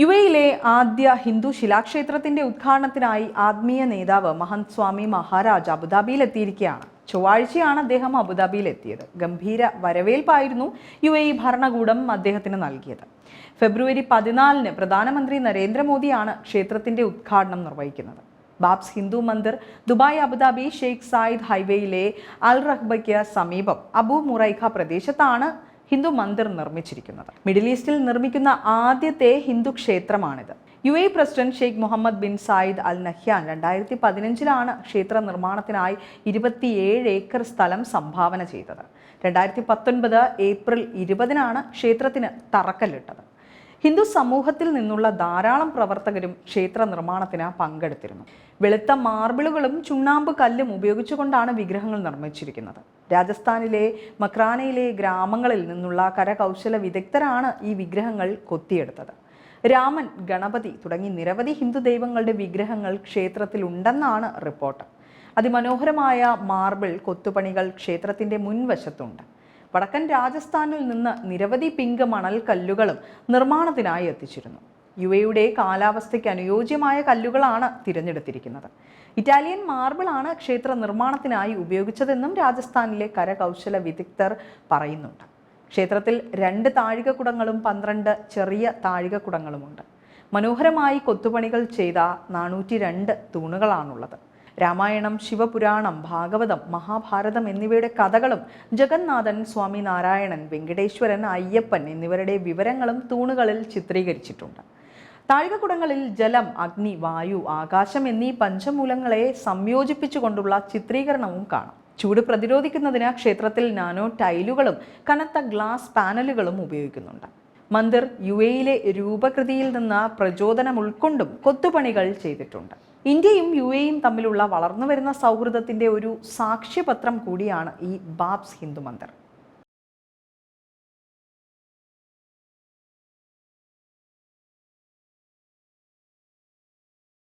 U എയിലെ ആദ്യ ഹിന്ദു ശിലാക്ഷേത്രത്തിന്റെ ഉദ്ഘാടനത്തിനായി ആത്മീയ നേതാവ് മഹന്ത് സ്വാമി മഹാരാജ് അബുദാബിയിൽ എത്തിയിരിക്കുകയാണ്. ചൊവ്വാഴ്ചയാണ് അദ്ദേഹം അബുദാബിയിൽ എത്തിയത്. ഗംഭീര വരവേൽപ്പായിരുന്നു യു എ ഭരണകൂടം അദ്ദേഹത്തിന് നൽകിയത്. ഫെബ്രുവരി പതിനാലിന് പ്രധാനമന്ത്രി നരേന്ദ്രമോദിയാണ് ക്ഷേത്രത്തിന്റെ ഉദ്ഘാടനം നിർവഹിക്കുന്നത്. BAPS Hindu Mandir Dubai Abu Dhabi Sheikh Zayed ഹൈവേയിലെ Al റഹ്ബയ്ക്ക് സമീപം അബു മുറൈഖ പ്രദേശത്താണ് ഹിന്ദു മന്ദിർ നിർമ്മിച്ചിരിക്കുന്നത്. മിഡിൽ ഈസ്റ്റിൽ നിർമ്മിക്കുന്ന ആദ്യത്തെ Hindu ക്ഷേത്രമാണിത്. U A president Sheikh Mohammed bin Zayed Al Nahyan രണ്ടായിരത്തി പതിനഞ്ചിലാണ് ക്ഷേത്ര നിർമ്മാണത്തിനായി ഇരുപത്തിയേഴ് ഏക്കർ സ്ഥലം സംഭാവന ചെയ്തത്. രണ്ടായിരത്തി പത്തൊൻപത് ഏപ്രിൽ ഇരുപതിനാണ് ക്ഷേത്രത്തിന് തറക്കല്ലിട്ടത്. ഹിന്ദു സമൂഹത്തിൽ നിന്നുള്ള ധാരാളം പ്രവർത്തകരും ക്ഷേത്ര നിർമ്മാണത്തിന് പങ്കെടുത്തിരുന്നു. വെളുത്ത മാർബിളുകളും ചുണ്ണാമ്പ് കല്ലും ഉപയോഗിച്ചുകൊണ്ടാണ് വിഗ്രഹങ്ങൾ നിർമ്മിച്ചിരിക്കുന്നത്. രാജസ്ഥാനിലെ മക്രാനയിലെ ഗ്രാമങ്ങളിൽ നിന്നുള്ള കരകൗശല വിദഗ്ധരാണ് ഈ വിഗ്രഹങ്ങൾ കൊത്തിയെടുത്തത്. രാമൻ ഗണപതി തുടങ്ങി നിരവധി ഹിന്ദു ദൈവങ്ങളുടെ വിഗ്രഹങ്ങൾ ക്ഷേത്രത്തിൽ ഉണ്ടെന്നാണ് റിപ്പോർട്ട്. അതിമനോഹരമായ മാർബിൾ കൊത്തുപണികൾ ക്ഷേത്രത്തിന്റെ മുൻവശത്തുണ്ട്. വടക്കൻ രാജസ്ഥാനിൽ നിന്ന് നിരവധി പിങ്ക് മണൽ കല്ലുകളും നിർമ്മാണത്തിനായി എത്തിച്ചിരുന്നു. യു എയുടെ കാലാവസ്ഥയ്ക്ക് അനുയോജ്യമായ കല്ലുകളാണ് തിരഞ്ഞെടുത്തിരിക്കുന്നത്. ഇറ്റാലിയൻ മാർബിളാണ് ക്ഷേത്ര നിർമ്മാണത്തിനായി ഉപയോഗിച്ചതെന്നും രാജസ്ഥാനിലെ കരകൗശല വിദഗ്ധർ പറയുന്നുണ്ട്. ക്ഷേത്രത്തിൽ രണ്ട് താഴികക്കുടങ്ങളും പന്ത്രണ്ട് ചെറിയ താഴികക്കുടങ്ങളുമുണ്ട്. മനോഹരമായി കൊത്തുപണികൾ ചെയ്ത നാനൂറ്റി രണ്ട് തൂണുകളാണുള്ളത്. രാമായണം ശിവപുരാണം ഭാഗവതം മഹാഭാരതം എന്നിവയുടെ കഥകളും ജഗന്നാഥൻ സ്വാമി നാരായണൻ വെങ്കടേശ്വരൻ അയ്യപ്പൻ എന്നിവരുടെ വിവരങ്ങളും തൂണുകളിൽ ചിത്രീകരിച്ചിട്ടുണ്ട്. താഴികക്കുടങ്ങളിൽ ജലം അഗ്നി വായു ആകാശം എന്നീ പഞ്ചമൂലങ്ങളെ സംയോജിപ്പിച്ചുകൊണ്ടുള്ള ചിത്രീകരണവും കാണാം. ചൂട് പ്രതിരോധിക്കുന്നതിന് ക്ഷേത്രത്തിൽ നാനോ ടൈലുകളും കനത്ത ഗ്ലാസ് പാനലുകളും ഉപയോഗിക്കുന്നുണ്ട്. മന്ദിർ യു എയിലെ രൂപകൃതിയിൽ നിന്ന് പ്രചോദനം ഉൾക്കൊണ്ടും കൊത്തുപണികൾ ചെയ്തിട്ടുണ്ട്. ഇന്ത്യയും യു എയും തമ്മിലുള്ള വളർന്നു വരുന്ന സൗഹൃദത്തിന്റെ ഒരു സാക്ഷ്യപത്രം കൂടിയാണ് ഈ ബാബ്സ് ഹിന്ദു മന്ദിർ.